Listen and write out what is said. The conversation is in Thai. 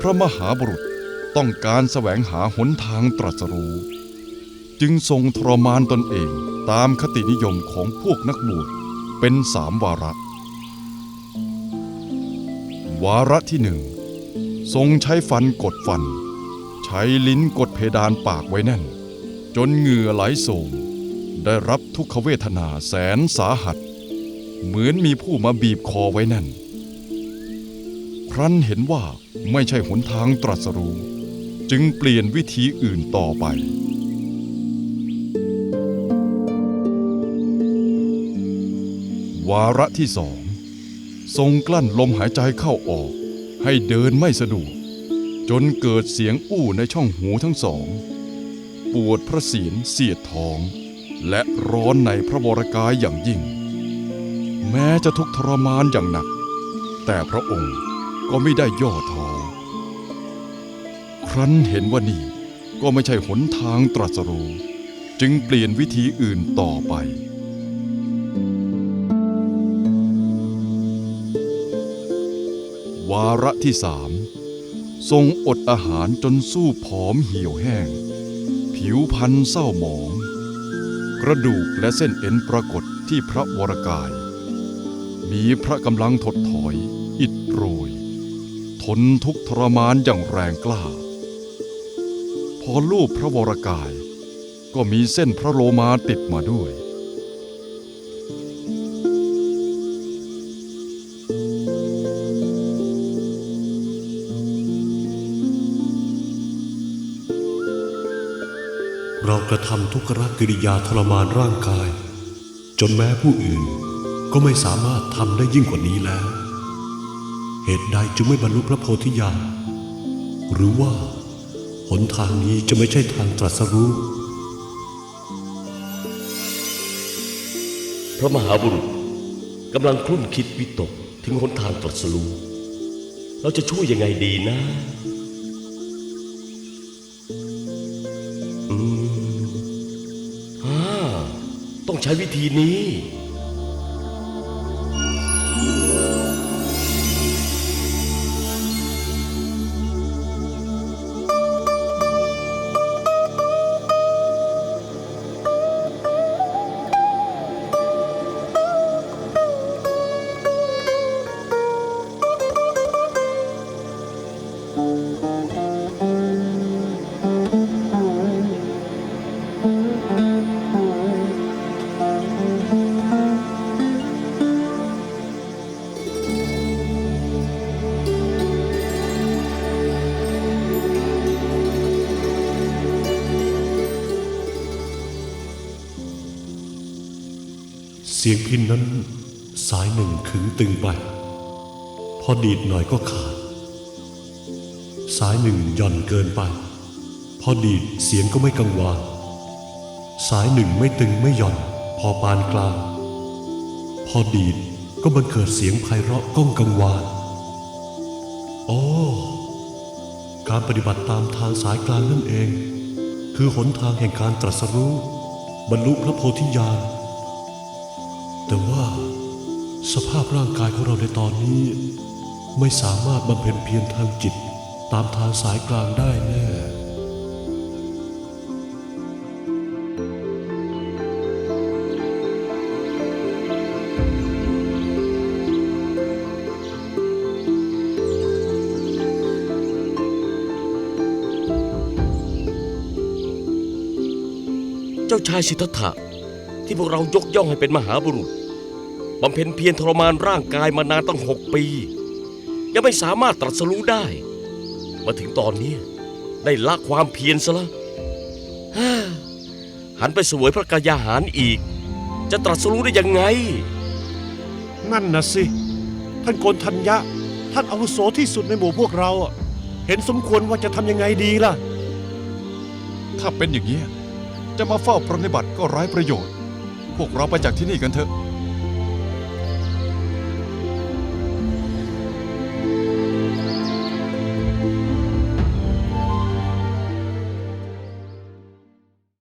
พระมหาบุรุษต้องการแสวงหาหนทางตรัสรู้ จึงทรงทรมานตนเองตามคตินิยมของพวกนักบวชเป็นสามวาระ วาระที่หนึ่งทรงใช้ฟันกดฟัน ใช้ลิ้นกดเพดานปากไว้แน่น จนเหงื่อไหลโสมได้รับทุกขเวทนาแสนสาหัส เหมือนมีผู้มาบีบคอไว้แน่น ครั้นเห็นว่าไม่ใช่หนทางตรัสรู้ จึงเปลี่ยนวิธีอื่นต่อไป วาระที่สอง ทรงกลั้นลมหายใจเข้าออก ให้เดินไม่สะดวก จนเกิดเสียงอู้ในช่องหูทั้งสอง ปวดพระเศียรเสียดท้อง และร้อนในพระวรกายอย่างยิ่ง แม้จะทุกข์ทรมานอย่างหนัก แต่พระองค์ ก็ไม่ได้ย่อท้อครั้นเห็นว่านี่ก็ไม่ใช่หนทางตรัสรู้จึงเปลี่ยนวิธีอื่นต่อไป วาระที่สามทรงอดอาหารจนสู้ผอมเหี่ยวแห้ง ผิวพรรณเศร้าหมอง กระดูกและเส้นเอ็นปรากฏที่พระวรกาย มีพระกำลังถดถอย อิดโรย ทนทุกทรมานอย่างแรงกล้า พอลูบพระวรกาย ก็มีเส้นพระโลมาติดมาด้วย เรากระทำทุกขกิริยาทรมานร่างกาย จนแม้ผู้อื่นก็ไม่สามารถทำได้ยิ่งกว่านี้แล้ว เหตุใดจึงไม่บรรลุพระโพธิญาณหรือว่าหนทางนี้จะไม่ใช่ทางตรัสรู้ พระมหาบุรุษกำลังคลุ่นคิดวิตกถึงหนทางตรัสรู้เราจะช่วยยังไงดีนะ อืมฮ่าต้องใช้วิธีนี้ เสียงพินนั้นสายหนึ่งขึงตึงไป พอดีดหน่อยก็ขาด สายหนึ่งหย่อนเกินไป พอดีดเสียงก็ไม่กังวานสายหนึ่งไม่ตึงไม่หย่อน พอปานกลาง พอดีดก็บังเกิดเสียงไพเราะก้องกังวานโอ้การปฏิบัติตามทางสายกลางนั่นเอง คือหนทางแห่งการตรัสรู้ บรรลุพระโพธิญาณ ร่างกายของเราในตอนนี้ ไม่สามารถบำเพ็ญเพียรทางจิตตามทางสายกลางได้แน่เจ้าชายสิทธัตถะที่พวกเรายกย่องให้เป็นมหาบุรุษ บำเพ็ญเพียรทรมานร่างกายมานานตั้งหกปี ยังไม่สามารถตรัสรู้ได้ มาถึงตอนนี้ได้ละความเพียรซะแล้วฮ่าหันไปเสวยพระกายาหารอีก จะตรัสรู้ได้ยังไง นั่นนะสิ ท่านโกนทัญญะ ท่านอาวุโสที่สุดในหมู่พวกเราอะเห็นสมควรว่าจะทำยังไงดีล่ะ ถ้าเป็นอย่างนี้ยจะมาเฝ้าปรนิบัติก็ไร้ประโยชน์ พวกเราไปจากที่นี่กันเถอะ